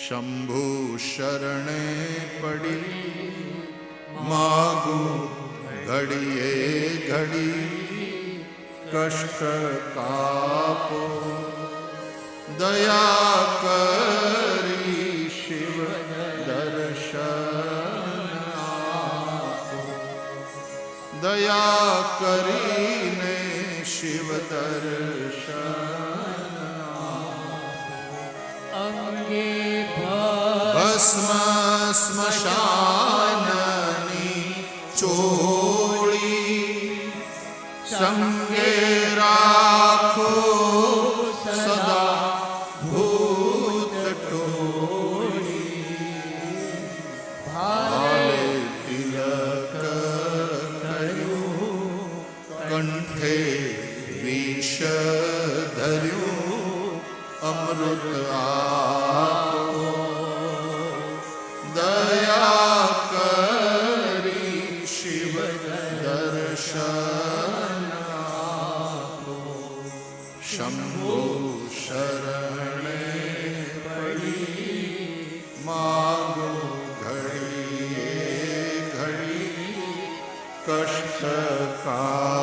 शंभु शरण पड़ी। मागू घड़िए घड़ी। कष्ट कापो। दया करी शिव दर्शन दया करी ने शिव दर्शन ભસ્મ સ્મશાનની ચોળી સંગે રાખો સદા ભૂત ટોળી. ભાલે તિલક કર્યું, કંઠે વિષ ધર્યું, અમૃત આપો शम्भो शरणे पड़ी मागो घड़ी घड़ी कष्टकार